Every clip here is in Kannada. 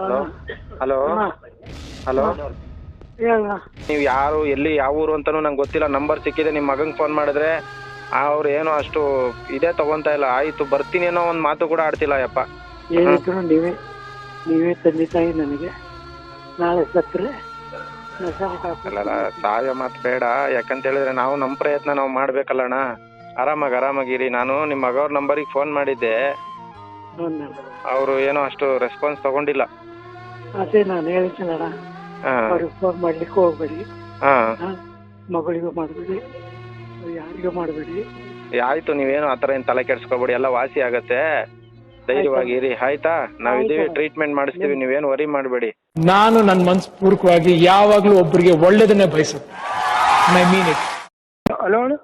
ಹಲೋ? ಹಲೋ? ಹಲೋ? ಹೇಳ. ನೀವು ಯಾರು ಎಲ್ಲಿ ಯಾವ ಊರು ಅಂತಾನೂ ನಂಗೆ ಗೊತ್ತಿಲ್ಲ. ನಂಬರ್ ಸಿಕ್ಕಿದೆ ನಿಮ್ಮ ಮಗಂಗೆ ಫೋನ್ ಮಾಡಿದ್ರೆ. ಅವ್ರು ಏನೋ ಅಷ್ಟು ಇದೇ ತಗೊಂತಾ ಇಲ್ಲ. ಆಯ್ತು ಬರ್ತೀನಿ ಅನ್ನೋ ಒಂದು ಮಾತು ಕೂಡ ಆಡ್ತಿಲ್ಲ ಯಪ್ಪ ಏನಿದ್ರು ನೀವೇ ನೀವೇ ತಂದೆ ತಾಯಿ ನನಗೆ. ನಾಳೆ ಸತ್ತರೆ ಅಲ್ಲಲ್ಲ ಸಾಯ ಮಾತು ಬೇಡ. ಯಾಕಂತ ಹೇಳಿದ್ರೆ ನಾವು ನಮ್ಮ ಪ್ರಯತ್ನ ನಾವು ಮಾಡ್ಬೇಕಲ್ಲಣ್ಣ. ಆರಾಮಾಗಿ ಆರಾಮಾಗಿರಿ ನಾನು ನಿಮ್ಮ ಮಗವ್ರ ನಂಬರಿಗೆ ಫೋನ್ ಮಾಡಿದ್ದೆ. ಅವರು ಏನೋ ಅಷ್ಟು ರೆಸ್ಪಾನ್ಸ್ ತಗೊಂಡಿಲ್ಲ. ಅದೇ ನಾನು ಹೇಳ್ತೀನಲ್ಲ ಹಾಂ. ಅವ್ರಿಗೆ ಫೋನ್ ಮಾಡ್ಲಿಕ್ಕೆ ಹೋಗ್ಬೇಡಿ. ಹಾಂ. ಹಾ? ಮಗಳಿಗೂ ಮಾಡ್ಬೇಡಿ ಯಾರಿಗೂ ಮಾಡಬೇಡಿ. ಆಯ್ತು ನೀವೇನು ಆ ತರ ಏನ್ ತಲೆ ಕೆಡ್ಸ್ಕೊಬೇಡಿ ಎಲ್ಲ ವಾಸಿ ಆಗತ್ತೆ. ಧೈರ್ಯವಾಗಿ ಇರಿ. ಆಯ್ತಾ? ನಾವ್ ಇದೀವಿ ಟ್ರೀಟ್ಮೆಂಟ್ ಮಾಡಿಸ್ತೀವಿ ನೀವೇನು ವರಿ ಮಾಡಬೇಡಿ. ನಾನು ನನ್ನ ಮನಸ್ಪೂರ್ವಕವಾಗಿ ಯಾವಾಗ್ಲೂ ಒಬ್ಬರಿಗೆ ಒಳ್ಳೇದನ್ನೇ ಬಯಸುತ್ತೆ. ಐ ಮೀನ್ ಇಟ್ ಹಲೋ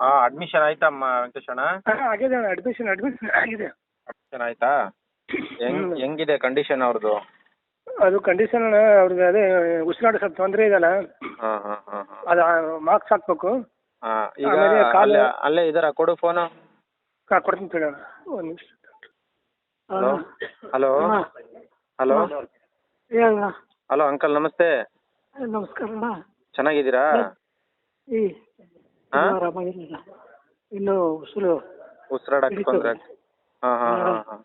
ಹಾ ಅಡ್ಮಿಷನ್ ಆಯ್ತಾ ವೆಂಕಟೇಶಣ್ಣ ಆಗಿದೆ ಅಣ್ಣ ಅಡ್ಮಿಷನ್ ಅಡ್ಮಿಷನ್ ಆಗಿದೆ. ಅಡ್ಮಿಷನ್ ಆಯ್ತಾ? ಹೆಂಗ್ ಹೆಂಗಿದೆ ಕಂಡೀಷನ್ ಅವ್ರದ್ದು ಅದು ಕಂಡೀಷನ್ ಅಣ್ಣ ಅವ್ರಿಗೆ ಅದೇ ಉಸಿರಾಟ ಸ್ವಲ್ಪ ತೊಂದರೆ ಇದೆಯಲ್ಲ ಹಾಂ ಹಾಂ ಹಾಂ ಹಾಂ. ಅದು ಮಾರ್ಕ್ಸ್ ಹಾಕ್ಬೇಕು. ಹಾಂ ಈಗ ಆಮೇಲೆ ಕಾಲು- ಅಲ್ಲೇ ಅಲ್ಲೇ ಇದಾರ ಕೊಡು ಫೋನ್ ಕಾ ಕೊಡ್ತೀನಿ ಅಣ್ಣ. ಒಂದು ನಿಮಿಷ. Hello hello hello hello uncle ನಮಸ್ತೆ. ನಮಸ್ಕಾರ ಅಣ್ಣ. ಚೆನ್ನಾಗಿದ್ದೀರಾ? ಈ ಹಾ? ಆರಾಮಾಗಿಲ್ಲ ಇನ್ನು ಉಸಿರು ಉಸಿರಾಡಕ್ ತೊಂದ್ರೆ ಹಾ ಹಾ ಹಾಂ ಹಾಂ.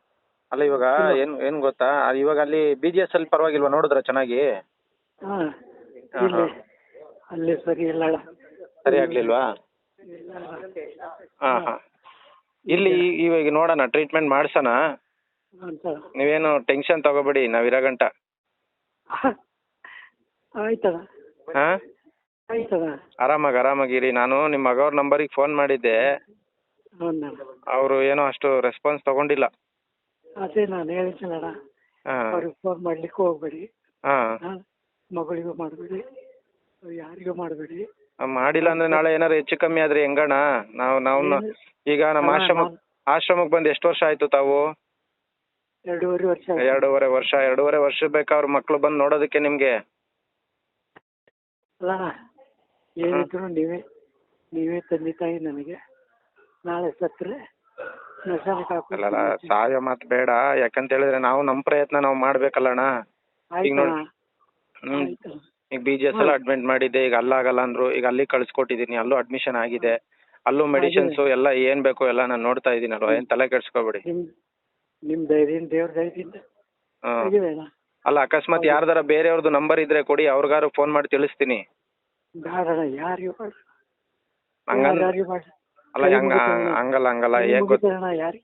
ಅಲ್ಲ ಇವಾಗ ಏನ್ ಏನ್ ಗೊತ್ತಾ? ಅದ್ ಇವಾಗ ಅಲ್ಲಿ ಬಿ ಜಿ ಎಸ್ ಅಲ್ಲಿ ಪರವಾಗಿಲ್ವಾ ನೋಡಿದ್ರ ಚೆನ್ನಾಗಿ? ಹಾ ಹಾ, ಇಲ್ಲಿ. ಹಾ. ಅಲ್ಲಿ ಸರಿ ಇಲ್ಲ ಅಣ್ಣ. ಸರಿ ಆಗ್ಲಿಲ್ವಾ? ಇಲ್ಲ ಅಣ್ಣ. ಹಾಂ ಹಾಂ. ಇಲ್ಲಿ ಇವಾಗ ನೋಡೋಣ ಟ್ರೀಟ್ಮೆಂಟ್ ಮಾಡ್ಸೋಣ. ಅಂತ ನೀವೇನು ಟೆನ್ಷನ್ ತಗೋಬೇಡಿ ನಾವ್ ಇರೋ ಗಂಟ. ಆರಾಮಾಗಿ ಹಾಂ? ಆಯ್ತಣ್ಣ ಆರಾಮಾಗಿ ಆರಾಮಾಗಿರಿ. ನಾನು ನಿಮ್ಮ ಮಗವ್ರ ನಂಬರಿಗೆ ಫೋನ್ ಮಾಡಿದ್ದೆ. ಹೌದಣ್ಣ ಅವರು ಏನೋ ಅಷ್ಟು ರೆಸ್ಪಾನ್ಸ್ ತಗೊಂಡಿಲ್ಲ. ಅದೇ ನಾನು ಹೇಳ್ತೀನಣ್ಣ ಅವ್ರಿಗೆ ಫೋನ್ ಮಾಡ್ಲಿಕ್ಕೆ ಹೋಗ್ಬೇಡಿ. ಮಗಳಿಗೂ ಮಾಡಬೇಡಿ. ಯಾರಿಗೂ ಮಾಡಬೇಡಿ. ಮಾಡಿಲ್ಲ ಅಂದ್ರೆ ನಾಳೆ ಏನಾರು ಹೆಚ್ಚು ಕಮ್ಮಿ ಆದ್ರೆ ಹೆಂಗಣ್ಣ? ನಾವು ನಾವು ಈಗ ನಮ್ಮ ಆಶ್ರಮ ಆಶ್ರಮಕ್ಕೆ ಬಂದು ಎಷ್ಟು ವರ್ಷ ಆಯ್ತು ತಾವು? ಎರಡೂವರೆ ವರ್ಷ. ಎರಡೂವರೆ ವರ್ಷ ಎರಡೂವರೆ ವರ್ಷ ಬೇಕಾ ಅವ್ರ ಮಕ್ಳು ಬಂದು ನೋಡೋದಕ್ಕೆ ನಿಮ್ಗೆ? ಅಲ್ಲ ಏನಿದ್ರು ನೀವೇ ನೀವೇ ತಂದೆ ತಾಯಿ ನನಗೆ. ನಾಳೆ ಸತ್ತರೆ ಸ್ಮಶಾನಕ್ಕೆ ಅಲ್ಲಲ್ಲ. ಸಾಯೋ ಮಾತು ಬೇಡ. ಯಾಕಂತ ಹೇಳಿದ್ರೆ ನಾವು ನಮ್ ಪ್ರಯತ್ನ ನಾವು ಮಾಡ್ಬೇಕಲ್ಲಣ್ಣ. ಈಗ ನೋಡಿ ಹ್ಮ್. ಈಗ ಬಿ ಜಿ ಎಸ್ ಅಲ್ಲಿ ಅಡ್ಮಿಟ್ ಮಾಡಿದ್ದೆ. ಈಗ ಅಲ್ಲಾಗಲ್ಲ ಅಂದ್ರು. ಈಗ ಅಲ್ಲಿ ಕಳ್ಸ್ಕೊಟ್ಟಿದೀನಿ. ಅಲ್ಲೂ ಅಡ್ಮಿಷನ್ ಆಗಿದೆ. ಅಲ್ಲೂ ಮೆಡಿಸಿನ್ಸ್ ಎಲ್ಲ ಏನ್ ಬೇಕು ಎಲ್ಲ ನಾನು ನೋಡ್ತಾ ಇದೀನಲ್ವ? ಏನ್ ತಲೆ ಕೆಡ್ಸ್ಕೊಬೇಡಿ. ನಿಮ್ ನಿಮ್ ಧೈರ್ಯದಿಂದ ದೇವ್ರ ಧೈರ್ಯದಿಂದ ಹ್ಮ್. ಆಗಿದೆ ಅಣ್ಣ. ಅಲ್ಲ ಅಕಸ್ಮಾತ್ ಯಾರ್ದಾರ ಬೇರೆಯವ್ರದ್ದು ನಂಬರ್ ಇದ್ರೆ ಕೊಡಿ. ಅವ್ರಿಗಾರು ಫೋನ್ ಮಾಡಿ ತಿಳಿಸ್ತೀನಿ. ಬೇಡಣ್ಣ ಯಾರಿಗೂ ಬೇಡ. ಹಂಗಂದ್ ಯಾರಿಗೂ ಬೇಡ. ಅಲ್ಲ ಹಂಗ. ಹಂಗಲ್ಲ ಹಂಗಲ್ಲ ಏನ್ ಗೊತ್ತ ಮುಗಿತೇನಣ್ಣ ಯಾರಿ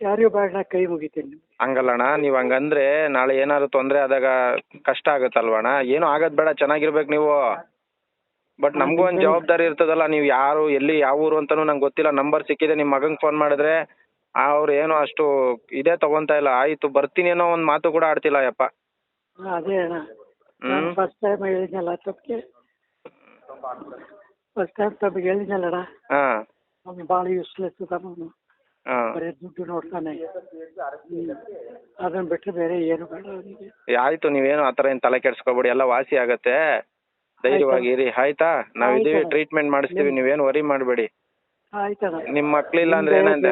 ಯಾರಿಗೂ ಬೇಡ ಕೈ ಮುಗಿತೀನಿ ಹಂಗಲ್ಲಣ್ಣ ನೀವ್ ಹಂಗಂದ್ರೆ ನಾಳೆ ಏನಾದ್ರು ತೊಂದ್ರೆ ಆದಾಗ ಕಷ್ಟ ಆಗತ್ತಲ್ವಣ್ಣ ಏನು ಆಗದ್ ಬೇಡ ಚೆನ್ನಾಗಿರ್ಬೇಕು ನೀವು. ಬಟ್ ನಮಗೂ ಒಂದ್ ಜವಾಬ್ದಾರಿ ಇರ್ತದಲ್ಲ ನೀವು ಯಾರು ಎಲ್ಲಿ ಯಾವ ಊರು ಅಂತಾನೂ ನಂಗೆ ಗೊತ್ತಿಲ್ಲ ನಂಬರ್ ಸಿಕ್ಕಿದೆ ನಿಮ್ ಮಗಂಗ್ ಫೋನ್ ಮಾಡಿದ್ರೆ ಅವ್ರು ಏನೋ ಅಷ್ಟು ಇದೇ ತಗೊಂತಾ ಇಲ್ಲ. ಆಯ್ತು ಬರ್ತೀನಿ ಅನ್ನೋ ಒಂದ್ ಮಾತು ಕೂಡ ಆಡ್ತಿಲ್ಲ ಯಪ್ಪ ಹಾ, ಅದೇ ಅಣ್ಣ. ನಾನು ಹ್ಮ್. ಫಸ್ಟ್ ಟೈಮ್ ಹೇಳಿದ್ನಲ್ಲ ತಪ್ಪಿಗೆ ಫಸ್ಟ್ ಟೈಮ್ ತಮಗೆ ಹೇಳಿದ್ನಲ್ಲಣ್ಣ. ಹಾ. ಅವ್ನು. ಭಾಳ ಯೂಸ್ಲೆಸ್ ಬರೀ ದುಡ್ಡು ನೋಡ್ತಾನೆ. ಅದನ್ನ ಬಿಟ್ಟರೆ ಬೇರೆ ಏನು ಬೇಡ ಅವನಿಗೆ. ಆಯ್ತು ನೀವೇನು ಆತರ ಏನ್ ತಲೆ ಕೆಡ್ಸ್ಕೊಬೇಡಿ ಎಲ್ಲ ವಾಸಿ ಆಗತ್ತೆ. ಧೈರ್ಯವಾಗಿ ಇರಿ ಆಯ್ತಾ? ನಾವ್ ಇದೇ ಟ್ರೀಟ್ಮೆಂಟ್ ಮಾಡಿಸ್ತೀವಿ ನೀವೇನು ವರಿ ಮಾಡಬೇಡಿ. ಆಯ್ತಣ್ಣ. ನಿಮ್ ಮಕ್ಳಿಲ್ಲ ಅಂದ್ರೆ ಏನಂತ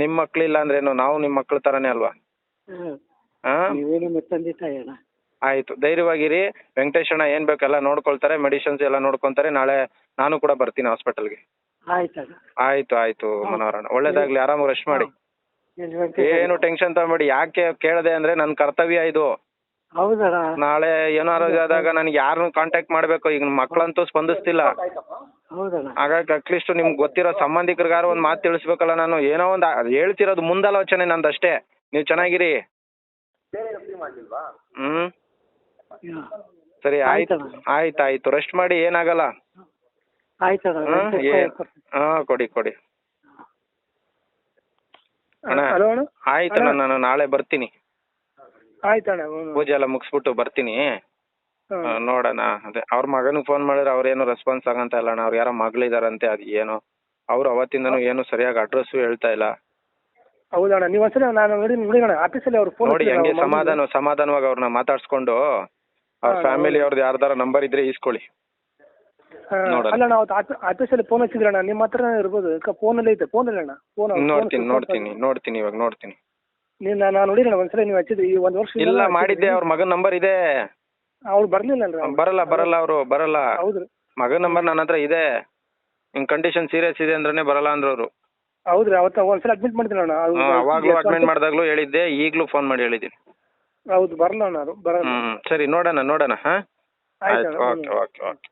ನಿಮ್ ಮಕ್ಳಿಲ್ಲ ಅಂದ್ರೆ ಏನು ನಾವು ನಿಮ್ ಮಕ್ಳ ತರನೇ ಅಲ್ವಾ? ಹ್ಮ್. ಹಾ? ನೀವೇ ನಿಮ್ಮ ತಂದೆ ತಾಯಿ ಅಣ್ಣ ಆಯ್ತು ಧೈರ್ಯವಾಗಿರಿ ವೆಂಕಟೇಶಣ್ಣ ಏನ್ ಬೇಕೆಲ್ಲ ನೋಡ್ಕೊಳ್ತಾರೆ ಮೆಡಿಸಿನ್ಸ್ ಎಲ್ಲ ನೋಡ್ಕೊಂತಾರೆ ನಾಳೆ ನಾನು ಕೂಡ ಬರ್ತೀನಿ ಹಾಸ್ಪಿಟಲ್ಗೆ. ಆಯ್ತು ಆಯ್ತು ಮನೋಹರಣ್ಣ. ಒಳ್ಳೇದಾಗ್ಲಿ ಆರಾಮ್ ರೆಸ್ಟ್ ಮಾಡಿ? ಏನು ಟೆನ್ಷನ್ ತಗೊಂಬೇಡಿ. ಯಾಕೆ ಕೇಳದೆ ಅಂದ್ರೆ ನನ್ನ ಕರ್ತವ್ಯ ಇದು. ಹೌದಣ್ಣ. ನಾಳೆ ಏನಾರು ಆದಾಗ ನನಗೆ ಯಾರನ್ನು ಕಾಂಟ್ಯಾಕ್ಟ್ ಮಾಡ್ಬೇಕು. ಈಗ ಮಕ್ಕಳಂತೂ ಸ್ಪಂದಿಸ್ತಿಲ್ಲ. ಹೌದಣ್ಣ. ಹಾಗಾಗಿ ಅಟ್ಲೀಸ್ಟ್ ನಿಮ್ಗೆ ಗೊತ್ತಿರೋ ಸಂಬಂಧಿಕರಿಗಾರ ಒಂದು ಮಾತು ತಿಳಿಸ್ಬೇಕಲ್ಲ ನಾನು. ಏನೋ ಒಂದು ಹೇಳ್ತಿರೋದು ಮುಂದಾಲೋಚನೆ ನಂದಷ್ಟೇ. ನೀವು ಚೆನ್ನಾಗಿರಿ. ಹ್ಮ್. ಸರಿ ಆಯ್ತು. ಆಯ್ತಾಯ್ತು ಆಯ್ತು ಆಯ್ತು. ರೆಸ್ಟ್ ಮಾಡಿ ಏನಾಗಲ್ಲ. ಕೊಡ್ತೀನಿ. ಹಾ ಕೊಡಿ ಕೊಡಿ. ಅಣ್ಣ ಆಯ್ತು ಅಣ್ಣ ನಾನು ನಾಳೆ ಬರ್ತೀನಿ. ಆಯ್ತಣ್ಣ. ಪೂಜೆ ಎಲ್ಲ ಮುಗಿಸ್ಬಿಟ್ಟು ಬರ್ತೀನಿ. ನೋಡೋಣ ಅದೇ ಅವ್ರ ಮಗನಿಗೆ ಫೋನ್ ಮಾಡಿದ್ರೆ ಅವ್ರೇನು ರೆಸ್ಪಾನ್ಸ್ ಆಗಂತ ಇಲ್ಲ ಅಣ್ಣ ಅವ್ರು ಯಾರೋ ಮಗಳಿದಾರಂತೆ ಅದು ಏನು? ಅವ್ರು ಅವತ್ತಿಂದನು ಏನು ಸರಿಯಾಗಿ ಅಡ್ರೆಸ್ಸು ಹೇಳ್ತಾ ಇಲ್ಲ. ಹೌದಣ್ಣ ನೀವು ಒಂದ್ಸಲ ನಾನು ನೋಡಿ ಆಫೀಸಲ್ಲಿ ಅವ್ರು ಫೋನ್ ನೋಡಿ ಹಂಗೆ ಸಮಾಧಾನ ಸಮಾಧಾನವಾಗಿ ಅವ್ರನ್ನ ಮಾತಾಡ್ಸ್ಕೊಂಡು ಅವ್ರ ಫ್ಯಾಮಿಲಿ ಅವ್ರದ್ದು ಯಾರ್ದಾರ ನಂಬರ್ ಇದ್ರೆ ಈಸ್ಕೊಳ್ಳಿ. ನೋಡೋಣ. ಅಲ್ಲ ನಾವು ಆಫೀಸಲ್ಲಿ ಫೋನ್ ಹಚ್ಚಿದ್ರಣ್ಣ ನಿಮ್ಮ ಹತ್ರ ಇರ್ಬೋದು. ಫೋನಲ್ಲಿ ಐತೆ ಫೋನಲ್ಲಿ ಅಣ್ಣ ಫೋನ್ ನೋಡ್ತೀನಿ ನೋಡ್ತೀನಿ ನೋಡ್ತೀನಿ ಇವಾಗ ನೋಡ್ತೀನಿ. ನೀವು ನಾನು ನೋಡಿರಣ್ಣ ಒಂದ್ಸಲ ನೀವು ಹಚ್ಚಿದ್ರಿ ಈ ಒಂದ್ ವರ್ಷ ಇಲ್ಲ ಮಾಡಿದ್ದೆ ಅವ್ರ ಮಗನ ನಂಬರ್ ಇದೆ. ಅವ್ರು ಬರ್ಲಿಲ್ಲ ಅಲ್ರಿ ಬರಲ್ಲ ಬರಲ್ಲ ಅವರು ಬರಲ್ಲ. ಹೌದ್ರಿ. ಮಗನ ನಂಬರ್ ನನ್ನ ಹತ್ರ ಇದೆ. ನಿಮ್ ಕಂಡೀಷನ್ ಸೀರಿಯಸ್ ಇದೆ ಅಂದ್ರೆ ಬರಲ್ಲ ಅಂದ್ರು ಅವರು ಹೌದ್ರಿ ಅವತ್ತ ಒಂದ್ಸಲ ಅಡ್ಮಿಟ್ ಮಾಡಿದ್ರಿ ಅಣ್ಣ ಅವಾಗ್ಲೂ ಅಡ್ಮಿಟ್ ಮಾಡಿದಾಗ್ಲೂ ಹೇಳಿದ್ದೆ ಈಗ್ಲೂ ಫೋನ್ ಮಾಡಿ ಹೇಳಿದ್ದೀನಿ. ಹೌದು ಬರಲ್ಲ ಅಣ್ಣ ಅವರು ಬರಲ್ಲ. ಸರಿ ನೋಡೋಣ ನೋಡೋಣ ಹಾ? ಆಯ್ತು ಆಯ್ತು ಓಕೆ ಓಕೆ ಓಕೆ.